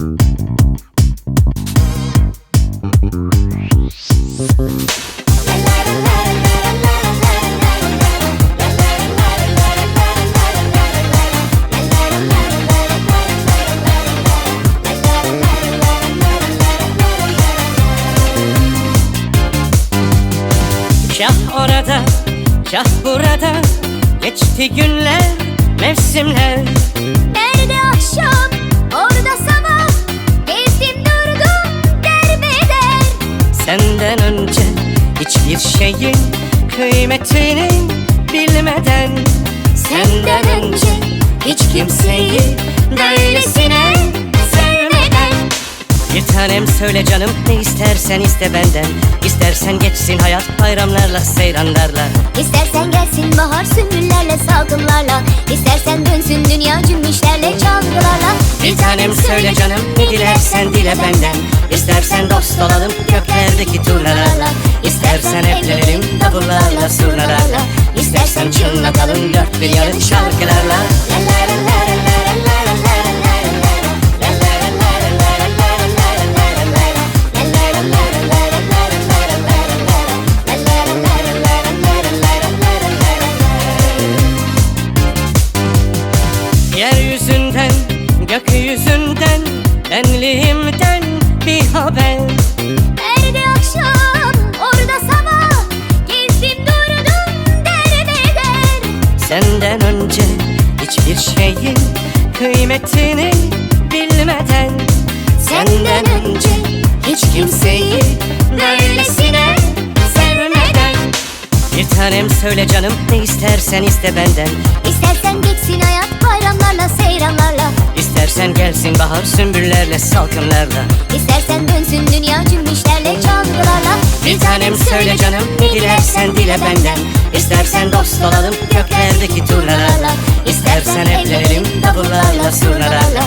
Kah orada, kah burada. Geçti günler, mevsimler. Senden önce hiçbir şeyin kıymetini bilmeden. Senden önce hiç kimseyi böylesine sevmeden. Bir tanem söyle canım ne istersen iste benden. İstersen geçsin hayat bayramlarla seyranlarla. İstersen gelsin bahar sümbüllerle salkımlarla İstersen dönsün dünya Bir tanem söyle canım ne dilersen dile benden. İstersen dost olalım göklerdeki turnalarla İstersen evlenelim davullarla surnalarla İstersen çınlatalım dört bir yanı şarkılarla gökyüzünden benliğimden bir haber. Nerede akşam, orada sabah Gezdim durdum derbeder Senden önce hiçbir şeyin kıymetini bilmeden. Senden önce hiç kimseyi böylesine sevmeden. Bir tanem söyle canım ne istersen iste benden. İstersen geçsin hayat bayramlarla İstersen gelsin bahar sümbüllerle salkımlarla. İstersen dönsün dünya cümbüşlerle çalgılarla. Bir tanem söyle canım ne dilersen dile benden. İstersen dost olalım göklerdeki turnalarla İstersen evlenelim davullarla surnalarla